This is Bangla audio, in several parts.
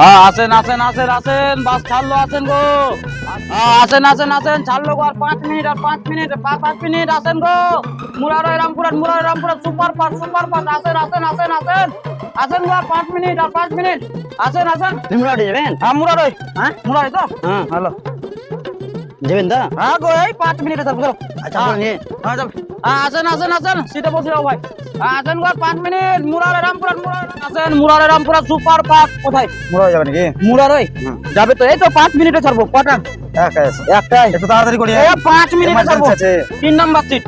হ্যাঁ আসেন আসেন আসেন আসেন বাস ছাড়লো আসেন গো। হ্যাঁ, আসেন আসেন আসেন ছাড়লো গো আর পাঁচ মিনিট আর পাঁচ মিনিট পাঁচ মিনিট আসেন গো। Murarai Rampurhat Murarai Rampurhat super fast super fast আসেন আসেন আসেন আসেন। আসেন গো আর পাঁচ মিনিট আর পাঁচ মিনিট। আসেন আসেন। মুরাডে যাবেন? হ্যাঁ মুরারয়। হ্যাঁ? মুরারয় তো? হ্যাঁ। হ্যালো। যাবেন তো হ্যাঁ গো এই পাঁচ মিনিট চলো চলো। আচ্ছা হ্যাঁ। বলেন যে, হ্যাঁ হ্যাঁ আসেন আসেন আসেন। সিটে বসে যাও ভাই। হ্যাঁ, আসেন গো পাঁচ মিনিট। মুরারে মুরারে আসেন মুরারে রামপুরহাট সুপার ফাস্ট কোথায়? মুড়া যাবে নাকি? মুরারই যাবে তো। এই তো পাঁচ মিনিটে ছাড়বো। কটা? একাই আছে। একটাই একটু তাড়াতাড়ি করি এই পাঁচ মিনিটে ছাড়বো। তিন নাম্বার সিট।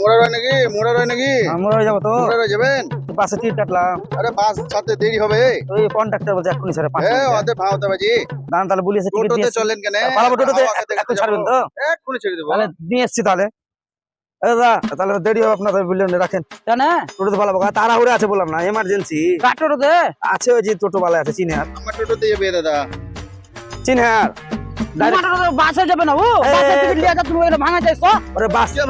মোড়া রয় নাকি? মোড়া রয় নাকি আমরা যাব তো। মোড়া রয় যাবেন? পাশে টিট কাটলাম আরে বাস ছাড়তে দেরি হবে। ওই কন্ট্রাক্টর বলছে এক্ষুনি স্যার পাঁচ এ ওদের ভাওতা বাজি দাঁড়ান তাহলে বলিয়েছে টিকিট দিয়ে চলেন কেন? পালাবো টোটোতে এখন ছাড়বেন তো। এক্ষুনি ছেড়ে দেবো। তাহলে নিয়ে এসছি তাহলে। দাদা তাহলে দেরি হবে আপনার বললেন রাখেন। জানে টোটোতে পালাবো তাড়াহুড়ে আছে বললাম না এমার্জেন্সি কাটোরতে আছে ওই যে টোটো বালা আছে চিনে আর আমার টোটোতে যাবে দাদা। চিনে আর Direct- টোটোতে বাসে যাবে না ও। বাসে টিকিট লিয়ে যা তুমি ওখানে ভাঙা চাইছো বাস। কে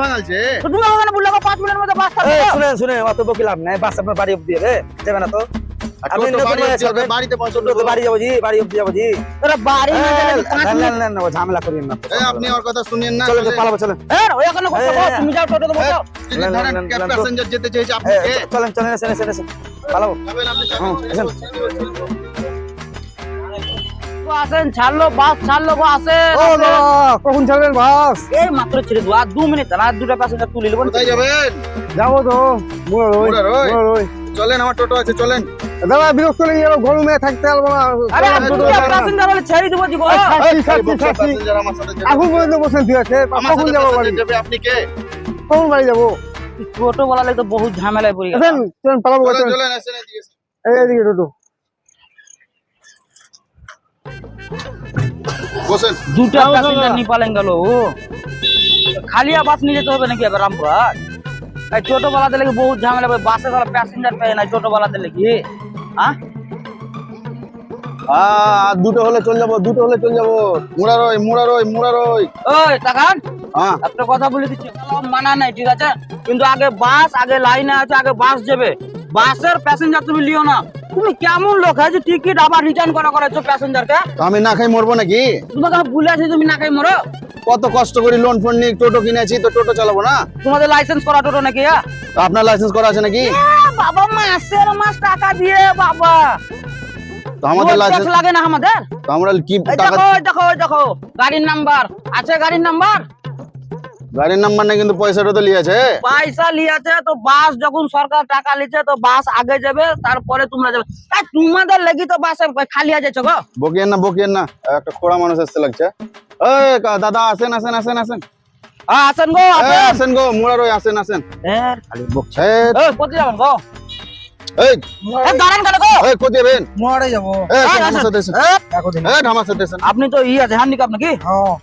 তো তুমি ওখানে বললে পাঁচ মিনিটের মধ্যে বাস এই, থাকবে শুনে শুনে অত বকি লাভ নাই। বাস আপনার বাড়ি যাবে না তো? বাড়ি বাড়ি অব্দি হবে, চলবে। বাড়িতে পৌঁছে টোটোতে বাড়ি যাব জি বাড়ি অব্দি যাব জি। তোরা বাড়ি না গেলে কি পাঁচ না, না, মিনিট না, না, ঝামেলা করিয়েন না। আপনি ওর কথা শুনিয়েন না। চলেন চলেন। পালাবো চলেন। এ ওখানে বসো এই, এই, তুমি যাও টোটোতে বসো যদি না, না, ধরেন ক্যাব না, না, প্যাসেঞ্জার যেতে চাইছে আপনি চলেন চলেন এসেন এসেন এসেন। পালাবো। যাবেন আপনি হুম, আসেন ছাড়লো বাস ছাড়লো গো আসেন ও কখন ছাড়বেন বাস? এই মাত্র ছেড়ে দেবো আর দু মিনিট আর দুটা প্যাসেঞ্জার তুলে নেব। কোথায় যাবেন? যাব তো। চলেন আমার টোটো আছে চলেন। দাদা বিরক্ত লেগে গেল গরমে থাকতে পারব না। আরে দুটো প্যাসেঞ্জার হলে ছেড়ে দেবো। এখন পর্যন্ত বসেন ঠিক আছে? কখন যাব বাড়ি? যাবে, আপনি কে? কখন বাড়ি যাব? টোটো বলা লাগে তো বহুত ঝামেলায় পড়ে গেছে চলেন পালাবো চলেন চলেন। চলেন আসেন এদিকে। এদিকে টোটো। বসেন। দুটা যাও, যাও, প্যাসেঞ্জার নিয়ে পালেন গেল ও। খালিয়া বাস নিয়ে যেতে হবে নাকি এবার রামপুরহাট এই টোটো লেগে বহুত ঝামেলা হবে বাসে গেলে প্যাসেঞ্জার পেয়ে না টোটো লেগে হ্যাঁ আর দুটো হলে চলে যাব দুটো হলে চলে যাব। মুড়া রই মুড়া রই মুড়া রই ওই তাকান। একটা কথা বলে দিচ্ছি মানা নাই ঠিক আছে? কিন্তু আগে বাস আগে লাইনে আছে আগে বাস যাবে। বাসের প্যাসেঞ্জার তুমি লিও না। তুমি কেমন লোক? আছে টিকিট আবার রিটার্ন করা করেছ প্যাসেঞ্জারকে আমি না খাই মরবো নাকি? তোমাকে ভুলে আছি তুমি না খাই মরো। কত কষ্ট করে লোন ফোন নিয়ে টোটো কিনেছি তো টোটো চালাবো না? তোমাদের লাইসেন্স করা টোটো নাকি হ্যাঁ? আপনার লাইসেন্স করা আছে নাকি? বাবা মাসের মাস টাকা দিয়ে বাবা। আমাদের লাইসেন্স লাগে না আমাদের? আমরা কি টাকা দেখো দেখো। গাড়ির নাম্বার আছে গাড়ির নাম্বার গাড়ির নাম্বার না কিন্তু পয়সাটা তো লিয়েছে। পয়সা লিয়েছে তো বাস যখন সরকার টাকা লিছে তো বাস আগে যাবে তারপরে তোমরা যাবে। এই তোমাদের লাগি তো বাস খালি আছে গো। বকিয়েন না বকিয়েন না। একটা খোড়া মানুষ আসতে লাগছে। এই দাদা আসেন আসেন আসেন আসেন। হ্যাঁ, আসেন গো আসেন। আসেন গো মুড়া রই আসেন আসেন। এ, খালি বকছে। এই, কোথায় যাবেন গো? এই এ, দাঁড়ান কেন গো? এই কোথায় যাবেন? মুরারই যাব। এই আসেন। সাথে এই আমার সাথে আপনি তো ই আছে হ্যান্ডিক্যাপ নাকি?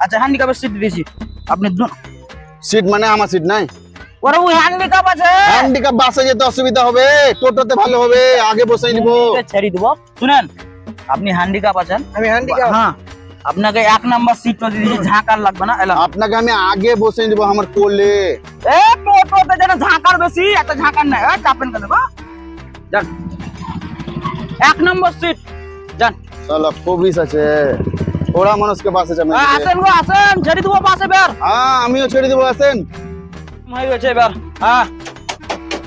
আচ্ছা হ্যান্ডিক্যাপের সিট দিয়েছি। আপনি সিট মানে আমার সিট নাই। ওরে ওই হ্যান্ডিক্যাপ আছে। হ্যান্ডিক্যাপ বাসে যেতে অসুবিধা হবে টোটোতে ভালো হবে আগে বসে নিব। ছেড়ে দিব। শুনেন আপনি হ্যান্ডিক্যাপ আছেন? আমি হ্যান্ডিক্যাপ হ্যাঁ আপনাকে এক নাম্বার সিটটা দিয়ে দিয়েছি ঝাঁকার লাগবে না আপনাকে আমি আগে বসে নিব আমার কোলে। এ টোটোতে যেন ঝাঁকার বেশি একটা ঝাঁকার নাই এ, চাপেন কেন গো যান। এক নম্বর সিট যান। সালা কবিস আছে। ওরা মানুষকে বাসে যাবে এ, আসেন গো আসেন ছেড়ে দেবো বাস এবার হ্যাঁ আমিও ছেড়ে দেবো আসেন হয়ে গেছে এবার হ্যাঁ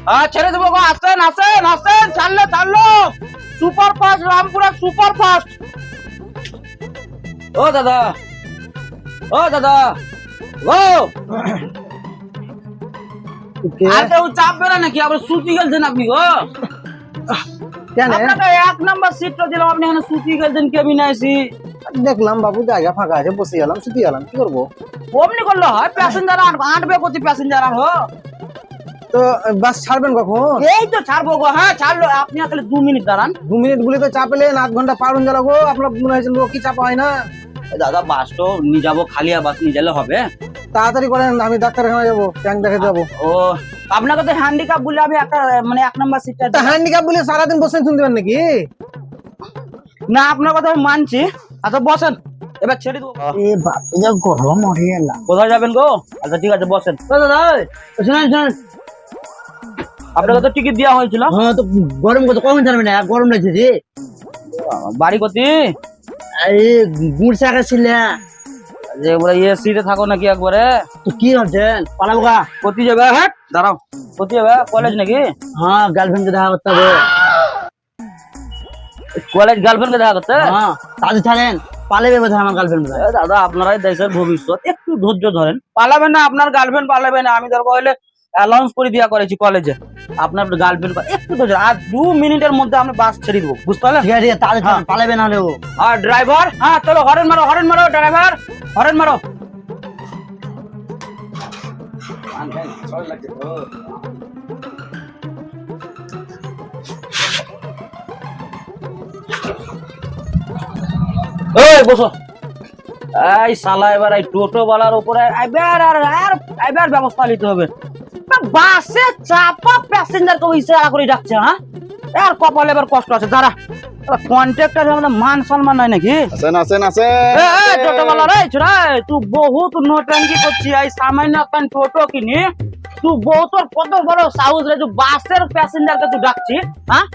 হ্যাঁ ছেড়ে দেবো গো আসেন আসেন আসেন ছাড়লো ছাড়লো super fast Rampura super fast ও দাদা ও দাদা ও আর কেউ চাপবে না নাকি আবার সুতি গেলছেন আপনি গো কেন আপনাকে এক নাম্বার সিটটা দিলাম আপনি এখানে সুতি গেলছেন কেবিনে এসি দেখলাম বাবু জায়গা ফাঁকা আছে বসে গেলাম শুতে গেলাম কি করব? অমনি করল? হয় প্যাসেঞ্জার আর আটবে প্রতি প্যাসেঞ্জার আর হো? তো বাস ছাড়বেন কখন? এই তো ছাড়বো গো হ্যাঁ ছাড়লো। আপনি আসলে দু মিনিট দাঁড়ান। দু মিনিট গুলি তো চাপেলেন আধ ঘণ্টা পার হয়ে গেল গো আপনার মনে হয়েছে লোক কি চাপা হয় না? দাদা বাস তো নিয়ে যাব খালি আর বাস নিয়ে গেলে হবে। তাড়াতাড়ি করেন আমি ডাক্তারখানা যাব ট্যাঙ্ক দেখাতে যাব। ও আপনাকে তো হ্যান্ডিক্যাপ বলে আমি একটা মানে এক নাম্বার সিটটা হ্যান্ডিক্যাপ বলে সারাদিন বসে শুনতে পারেন নাকি? না আপনার কথা আমি মানছি। আচ্ছা বসেন। এবার ছেড়ে দেবো। এ বাপ যা গরম মরে গেলাম কোথায় যাবেন গো? আচ্ছা ঠিক আছে বসেন। দাদা শুনেন শুনেন। আপনাকে তো টিকিট দেওয়া হয়েছিল? হ্যাঁ তো গরম কত কখন জানবে না? গরম লাগছে রে। বাড়ি কতি এই গুড় শাখা ছিল যে বলে ইয়ে সিটে থাকো নাকি একবারে? তো কি ভাবছেন? পালাবো গা। কতি যাবে? হ্যাঁ? দাঁড়াও। কতি যাবে? কলেজ নাকি? হ্যাঁ গার্লফ্রেন্ডকে দেখা করতে হবে। কলেজ গার্লফ্রেন্ডকে দেখা করতে? হ্যাঁ তাদের ছাড়েন পালাবে বোধ আমার গার্লফ্রেন্ড দাদা আপনারাই দেশের ভবিষ্যৎ একটু ধৈর্য ধরেন। পালাবেন না আপনার গার্লফ্রেন্ড পালাবে না। আমি ধর কইলে অ্যালাউন্স করে দিয়া করেছি কলেজে আপনার গার্লফ্রেন্ড একটু ধৈর্য আর দু মিনিটের মধ্যে আমি বাস ছেড়ে দিব বুঝতে পারলেন? ঠিক আছে ঠিক ছাড়েন পালাবে না হলেও আর ড্রাইভার হ্যাঁ চলো হরেন মারো হরেন মারো ড্রাইভার হরেন মারো! এই বসো। এই শালা এবার এই টোটো বালার উপরে এবার আর আর এবার ব্যবস্থা নিতে হবে। বাসে চাপা প্যাসেঞ্জার কে ইশারা করে ডাকছে হ্যাঁ? আর কপালে এবার কষ্ট আছে দাঁড়া। কন্ট্রাক্টর আমাদের মান সম্মান নাই নাকি? আসেন আসেন আসেন। এ, এ, টোটো বালা রে তুই বহুত নোটঙ্কি করছি এই সামান্য একটা টোটো কিনি। তুই বহুত তোর কত বড় সাউথ রে তুই বাসের প্যাসেঞ্জারকে তুই ডাকছি হ্যাঁ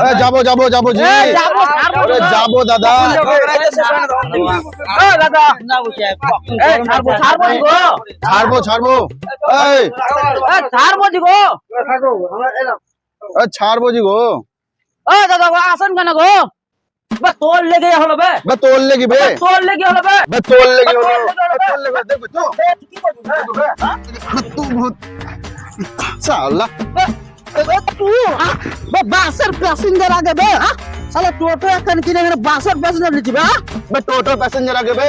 এ, যাব যাব যাব জি এ, যাব, ছাড়বো আরে, যাব দাদা এ, দাদা ছাড়বো ছাড়বো গো ছাড়বো ছাড়বো এই এ, ছাড়বো জি গো এ, ছাড়বো জি গো এ দাদা গো আসেন কেন গো বা তোর লেগে হলো বে বে তোর লেগে বে তোর লেগে হলো বে বে তোর লেগে হলো তোর লেগে হলো বে। তোর লেগে দেখবি তো তু ভূত সালা বাসের প্যাসেঞ্জার আগে বে সালা টোটো এখন কিনে এখানে বাসের প্যাসেঞ্জার নিচ্ছি বে বে টোটো প্যাসেঞ্জার আগে বে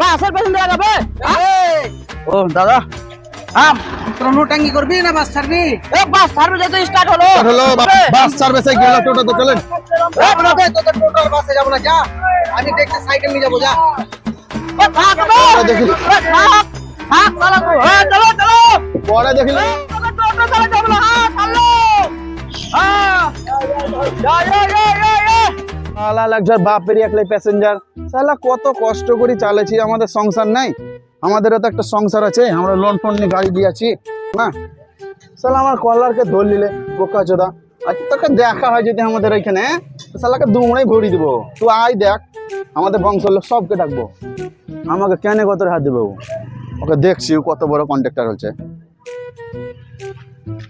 বাসের প্যাসেঞ্জার আগে বে ও দাদা হ্যাঁ নোটাঙ্গি করবি না বাস ছাড়বি? এ বাস তো স্টার্ট হলো। হলো বাস সার্ভিসে গেল টোটো তো চলেন টোটোর বাসে যাব না যা। আমি দেখতে সাইকেল নিয়ে যাব যা। এ থাক দেখি। এ থাক থাক চলো তো। এ চলো চলো। পরে চলো টোটো চলো চলো হ্যাঁ চলো হ্যাঁ যা যা যা যা সালা লাগছে বাপেরই একলাই প্যাসেঞ্জার সালা কত কষ্ট করে চালাচ্ছি আমাদের সংসার নাই। আমাদেরও তো একটা সংসার আছে, আমরা লোন ফোন নিয়ে গাড়ি দিয়েছি না? শালা আমার কলারকে ধর নিলে বোকা চোদা আচ্ছা তোকে দেখা হয় যদি আমাদের ওইখানে তো শালাকে দুমড়াই ভরি দিব। তুই আয় দেখ, আমাদের বংশের লোক সবকে ডাকবো। আমাকে কেন কত হাত দেবো? ওকে দেখছি কত বড় কন্ট্রাক্টর হচ্ছে।